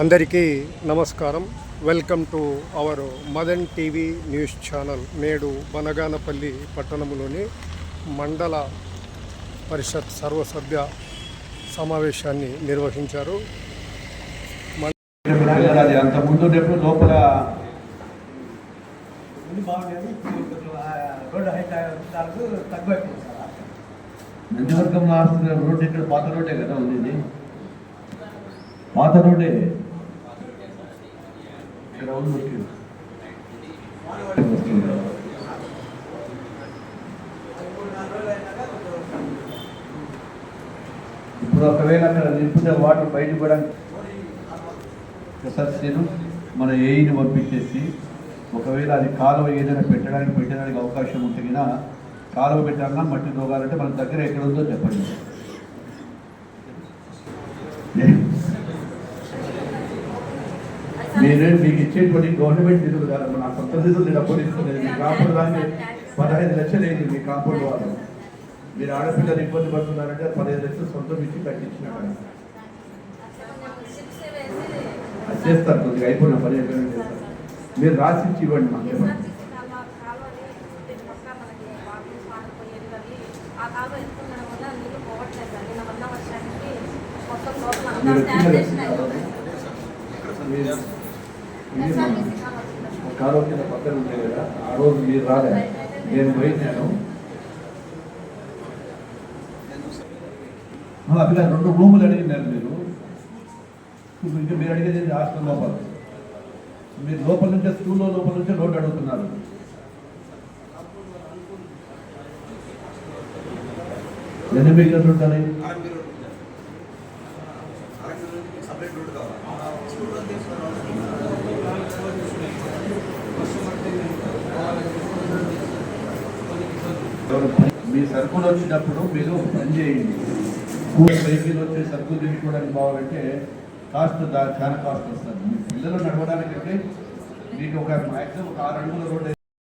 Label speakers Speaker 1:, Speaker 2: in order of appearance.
Speaker 1: అందరికీ నమస్కారం. Welcome to our Madan TV news channel నేడు బనగానపల్లి పట్టణంలోని మండల పరిషత్ సర్వసభ్య సమావేశాన్ని నిర్వహించారు.
Speaker 2: అంతకుముందు లోపల
Speaker 3: ముందు రోడ్డు
Speaker 2: నందివర్గం రోడ్డు ఇక్కడ పాత రోడ్డే కదా ఉంది పాత రోడ్డే. ఇక్కడ ఉంది ఇప్పుడు ఒకవేళ అక్కడ నింపితే వాటర్ బయటకు కూడా సార్ మన ఏఈని పంపించేసి ఒకవేళ అది కాలువ ఏదైనా పెట్టడానికి పెట్టడానికి అవకాశం ఉంటే కదా కాలువ పెట్టాలన్నా మట్టి తోగాలంటే మన దగ్గర ఎక్కడ ఉందో చెప్పండి.
Speaker 4: మీరే మీకు ఇచ్చేటువంటి గవర్నమెంట్ నిధులు కాదు. మన సొంత నిధులు నేను అప్పుడు ఇస్తున్నది మీ కాంపౌండ్ దాన్ని పదహైదు లక్షలు అయింది మీ కాంపౌండ్ వాళ్ళు. మీరు ఆడపిల్లలు ఇబ్బంది పడుతున్నారంటే పదహైదు లక్షలు సొంతం ఇచ్చి కట్టించినారు. అది చేస్తారు కొద్దిగా అయిపోయిన పని అయిపోయిన చేస్తారు. మీరు రాసి ఇచ్చి ఇవ్వండి మాకు. మీరు వచ్చిన మీరు ఇది మా కాలువ కింద పక్కన ఉంటాయి కదా ఆ రోజు మీరు రాలే. నేను పోయినాను.
Speaker 2: అక్కడ రెండు రూములు అడిగినారు మీరు. ఇంకా మీరు అడిగేది హాస్టల్ లోపల. మీరు లోపల నుంచే స్కూల్లో లోపల నుంచే రోడ్డు అడుగుతున్నారు. ఎన్ని మీటర్లు ఉంటాయి మీ సరుకులు వచ్చినప్పుడు మీరు పని చేయండి. స్కూల్ వెహికల్ వచ్చే సరుకులు తీసుకోవడానికి బాగాలంటే కాస్ట్ చాలా కాస్ట్ వస్తుంది. మీ పిల్లలు నడవడానికంటే మీకు ఒక మ్యాక్సిమం ఒక ఆరు అడుగుల రోడ్డు